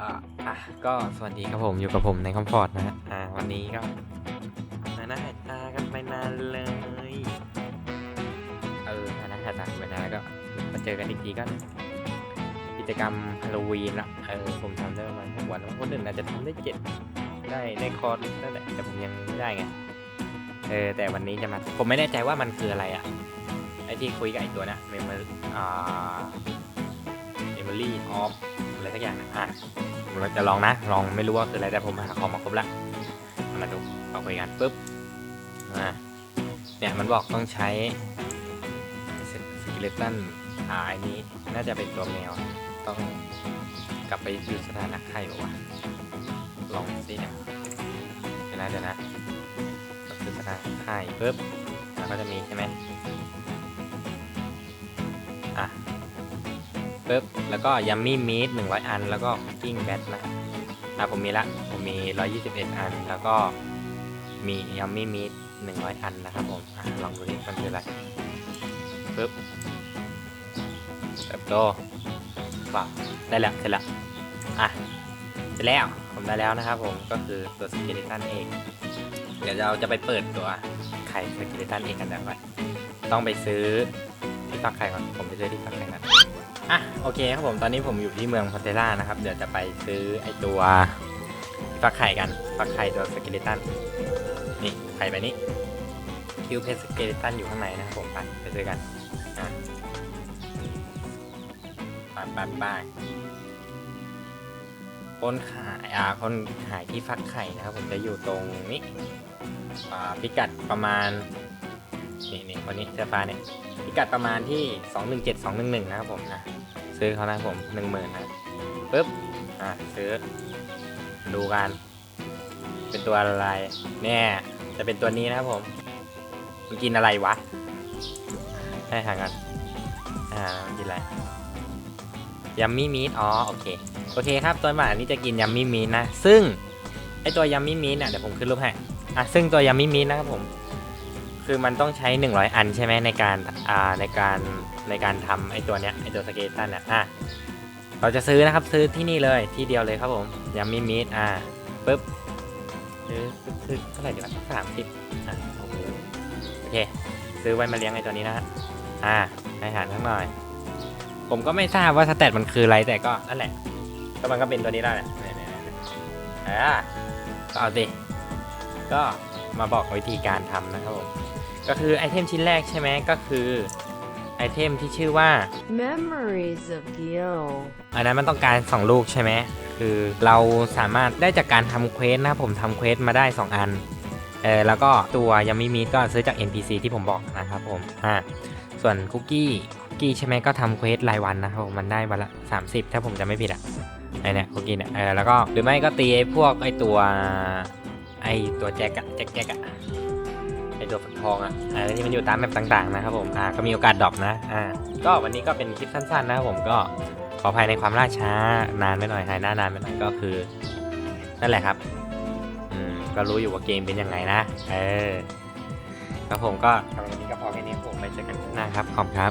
อ่าอะก็สวัสดีครับผมอยู่กับผมในคอมฟอร์ตนะฮะอ่าวันนี้ก็มาหน้าหายตากันไปนานเลยเออมาหน้าหายตากันไปนานแล้วก็มาเจอกันอีกทีก็กิจกรรมฮาโลวีนละเออผมทำได้ประมาณหกวันคนอื่นอาจจะทำได้เจ็ดได้ในคอร์สนั่นแหละแต่ผมยังไม่ได้ไงเออแต่วันนี้จะมาผมไม่แน่ใจว่ามันคืออะไรอะไอที่คุยกับไอตัวนะเมมเมอร์อ่า เมมโมรี่ออะไรสักอย่างนะอะผมจะลองนะ ลองไม่รู้ว่าคืออะไรแต่ผมหาของมาครบละมาดูเอาคุยกันปุ๊บอ่าเนี่ยมันบอกต้องใช้สกิเลตันอ่าอันนี้น่าจะเป็นตัวแมวต้องกลับไปดูสถานะไข่หรอวะลองสิเนี่ยเดี๋ยวนะเดี๋ยวนะก็คือสถานะไข่ปุ๊บแล้วก็จะมีใช่ไหม ปุ๊บแล้วก็ยัมมี่มีด100อัน แล้วก็กิ้งแบทนะอะผมมีละ ผมมี121อัน แล้วก็มียัมมี่มีด100อันนะครับผมอะลองดูดิมันคืออะไรปุ๊บเติบโตว้าได้แล้วเสร็จแล้วอะเสร็จแล้วผมได้แล้วนะครับผมก็คือตัวสกิเลตันเอง เดี๋ยวเราจะไปเปิดตัวไข่สกิเลตันเองกันแล้วไปต้องไปซื้อที่ฟักไข่ก่อน ผมไปซื้อที่ฟักไข่ก่อน อะโอเคครับผมตอนนี้ผมอยู่ที่เมืองพอเทล่านะครับ เดี๋ยวจะไปซื้อไอตัวฟักไข่กันฟักไข่ตัวสเกเลตันนี่ไข่ใบนี้คิวเพสสเกเลตันอยู่ข้างในนะครับผมไปไปซื้อกันอะไปไปไปคนขายอ่าคนขายที่ฟักไข่นะครับผมจะอยู่ตรงนี้อ่าพิกัดประมาณ นี่นี่คนนี้เสื้อฟ้าเนี่ยพิกัดประมาณที่ 217 211 นะครับผมนะซื้อเขานะครับผม1 0,000นะปึ๊บอะซื้อดูกัน เป็นตัวอะไรเนี่ยจะเป็นตัวนี้นะครับผมมันกินอะไรวะ ให้หากันอ่ากินอะไรยัมมี่มีทอ๋อโอเคโอเคครับตัวหมานี้จะกินยัมมี่มีทนะ ซึ่งไอตัวยัมมี่มีทเนี่ยเดี๋ยวผมขึ้นรูปให้อะซึ่งตัวยัมมี่มีทนะครับผม คือมันต้องใช้ 100 อันใช่ไหมในการอ่าในการในการทำไอตัวเนี้ยไอตัวสเกตตันเนี่ยอะเราจะซื้อนะครับซื้อที่นี่เลยที่เดียวเลยครับผมยัมมี่มีดอ่าปึ๊บซื้อซื้อเท่าไหร่ดีวะสามสิบอะโอ้โหโอเค ซื้อไว้มาเลี้ยงไอตัวนี้นะฮะอ่าให้อาหารทั้งหน่อย ผมก็ไม่ทราบว่าสเตตมันคืออะไรแต่ก็นั่นแหละก็มันก็เป็นตัวนี้ได้แหละเนี่ยๆๆอ่าก็เอาสิก็มาบอกวิธีการทำนะครับผม ก็คือไอเทมชิ้นแรกใช่ไหมก็คือไอเทมที่ชื่อว่า Memories of Gil. อันนั้นมันต้องการ 2 ลูกใช่ไหมคือเราสามารถได้จากการทำเควสนะครับผมทำเควสมาได้ 2 อันเออแล้วก็ตัวยังไม่มีก็ซื้อจาก NPC ที่ผมบอกนะครับผมอ่าส่วนคุกกี้คุกกี้ใช่ไหมก็ทำเควสรายวันนะครับผมมันได้วันละ 30 ถ้าผมจะไม่ผิดอะไอเนี่ยคุกกี้เนี่ยเออแล้วก็หรือไม่ก็ตีไอ้พวกไอตัวไอตัวแจ็คอะแจ็คแจ็คอะ ไอตัวฝักทองอะเออที่มันอยู่ตามแมปต่างๆนะครับผมอ่าก็มีโอกาสดรอปนะอ่าก็วันนี้ก็เป็นคลิปสั้นๆนะครับผมก็ขออภัยในความล่าช้านานไปหน่อยหายหน้านานไปหน่อยก็คือนั่นแหละครับอืมก็รู้อยู่ว่าเกมเป็นยังไงนะเออครับผมก็สำหรับวันนี้ก็พอแค่นี้ผมไปเจอกันหน้าครับขอบคุณครับ